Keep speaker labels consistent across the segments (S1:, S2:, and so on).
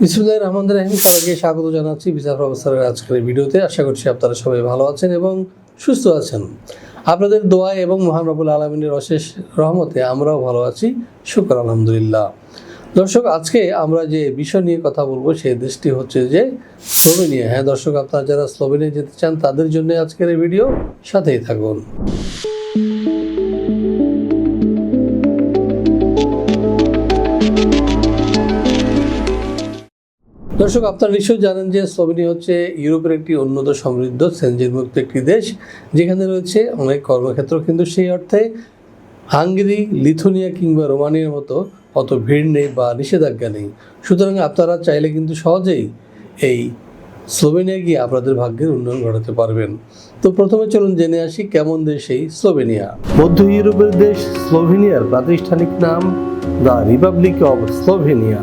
S1: বিসমুল্লাহ রহমান রাহিম। সবাইকে স্বাগত জানাচ্ছি বিচার প্রফেসরের আজকের ভিডিওতে। আশা করছি আপনারা সবাই ভালো আছেন এবং সুস্থ আছেন। আপনাদের দোয়া এবং মহান রবুল আলমিনের অশেষ রহমতে আমরাও ভালো আছি। শুকর, আলহামদুলিল্লাহ। দর্শক, আজকে আমরা যে বিষয় নিয়ে কথা বলব, সেই দেশটি হচ্ছে যে স্লোভেনিয়া। হ্যাঁ দর্শক, আপনারা যারা স্লোভেনিয়া যেতে চান, তাদের জন্য আজকের এই ভিডিও। সাথেই থাকুন। দর্শক, আপনারা নিশ্চয়ই জানেন যে স্লোভেনিয়া হচ্ছে ইউরোপের একটি উন্নত সমৃদ্ধ সেনজেনমুক্ত একটি দেশ, যেখানে রয়েছে অনেক কর্মক্ষেত্র। কিন্তু সেই অর্থে হাঙ্গেরি, লিথুনিয়া কিংবা রোমানিয়ার মতো অত ভিড় নেই বা নিষেধাজ্ঞা নেই। সুতরাং আপনারা চাইলে কিন্তু সহজেই এই স্লোভেনিয়া গিয়ে আপনাদের ভাগ্যের উন্নয়ন ঘটাতে পারবেন। তো প্রথমে চলুন জেনে আসি কেমন দেশ এই স্লোভেনিয়া। মধ্য ইউরোপের দেশ স্লোভেনিয়ার প্রাতিষ্ঠানিক নাম দ্য রিপাবলিক অব স্লোভেনিয়া।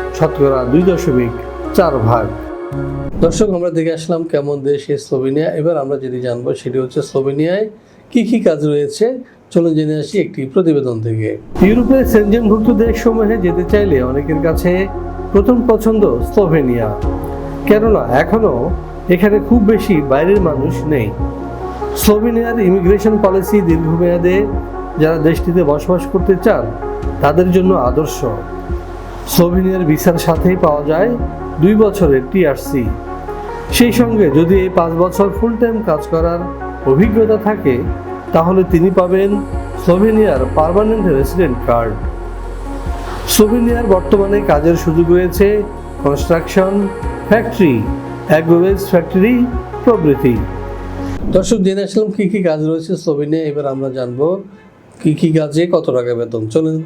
S1: শতকরা দুই দশমিক চার ভাগ। দর্শক আমরা দেখে আসলাম কেমন দেশ এই স্লোভেনিয়া। এবার আমরা যেটি জানব সেটি হচ্ছে স্লোভেনিয়ায় কি কি কাজ রয়েছে। চলুন জেনে আসি একটি প্রতিবেদন থেকে। ইউরোপের সেনজেনভুক্ত দেশসমূহে যেতে চাইলে অনেকের কাছে প্রথম পছন্দ স্লোভেনিয়া। কেননা এখনও এখানে খুব বেশি বাইরের মানুষ নেই। স্লোভেনিয়ার ইমিগ্রেশন পলিসি দীর্ঘমেয়াদে যারা দেশটিতে বসবাস করতে চান তাদের জন্য আদর্শ। স্লোভেনিয়ার ভিসার সাথেই পাওয়া যায় দুই বছরের টিআরসি। সেই সঙ্গে যদি এই পাঁচ বছর ফুল টাইম কাজ করার অভিজ্ঞতা থাকে, তাহলে তিনি পাবেন সোভিনিয়ার পারমানেন্ট রেসিডেন্ট কার্ড। সোভিনিয়ার বর্তমানে কাজের সুযোগ রয়েছে কনস্ট্রাকশন, ফ্যাক্টরি অ্যাগ্রোভেজ ফ্যাক্টরি, প্রভৃতি। দর্শক, জেনে আসলাম কী কী কাজ রয়েছে সোভিনিয়া এবার আমরা জানব কী কী কাজে কত টাকা বেতন। চলুন।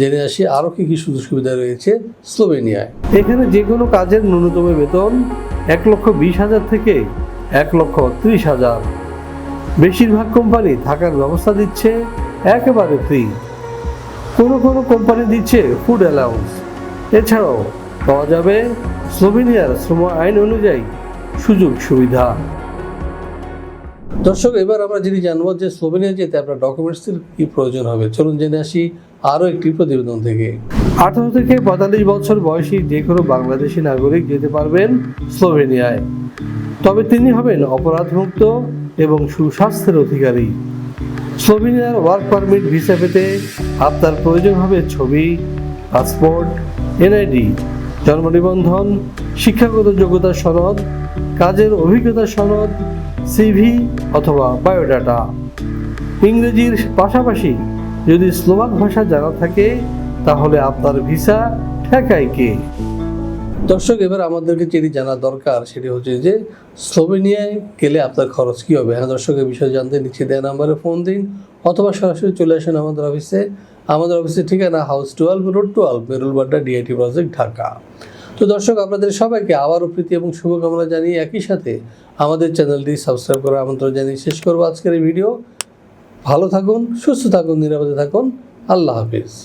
S1: জেনে আসি আরও কী কী সুযোগ সুবিধা রয়েছে স্লোভেনিয়ায়। এখানে যে কোনো কাজের ন্যূনতম বেতন এক লক্ষ বিশ হাজার থেকে এক লক্ষ ত্রিশ হাজার। বেশিরভাগ কোম্পানি থাকার ব্যবস্থা দিচ্ছে, একেবারে ফ্রি। কোনো কোনো কোম্পানি দিচ্ছে ফুড অ্যালাউন্স। এছাড়াও পাওয়া যাবে স্লোভেনিয়ার শ্রম আইন অনুযায়ী সুযোগ সুবিধা দর্শক, এবার আমরা যদি জানব যে স্লোভেনিয়া যেতে আপনার ডকুমেন্টসের কি প্রয়োজন হবে, চলুন জেনে আসি আরও একটি প্রতিবেদন থেকে। আঠারো থেকে পঁয়তাল্লিশ বছর বয়সী যে কোনো বাংলাদেশি নাগরিক যেতে পারবেন স্লোভেনিয়ায় তবে তিনি হবেন অপরাধমুক্ত এবং সুস্বাস্থ্যের অধিকারী। স্লোভেনিয়ার ওয়ার্ক পারমিট ভিসা পেতে আপনার প্রয়োজন হবে ছবি পাসপোর্ট এনআইডি জন্ম নিবন্ধন, শিক্ষাগত যোগ্যতা সনদ, কাজের অভিজ্ঞতা সনদ সিভি অথবা বায়োডাটা ইংরেজির পাশাপাশি যদি স্লোভাক ভাষা জানা থাকে, তাহলে আপনার ভিসা ঠেকায় কে? দর্শক, এবার আমাদেরকে যেটি জানা দরকার, সেটি হচ্ছে যে স্লোভেনিয়ায় গেলে আপনার খরচ কী হবে? হ্যাঁ দর্শক এই বিষয়ে জানতে নিচে দেওয়া নাম্বারে ফোন দিন, অথবা সরাসরি চলে আসেন আমাদের অফিসে। আমাদের অফিসের ঠিকানা house twelve, road twelve Merul Badda DIT project Dhaka. তো দর্শক, আপনাদের সবাইকে আবারও প্রীতি এবং শুভকামনা জানিয়ে একই সাথে আমাদের চ্যানেলটি সাবস্ক্রাইব করার আমন্ত্রণ জানিয়ে শেষ করব আজকের এই ভিডিও। ভালো থাকুন, সুস্থ থাকুন, নিরাপদে থাকুন। আল্লাহ হাফিজ।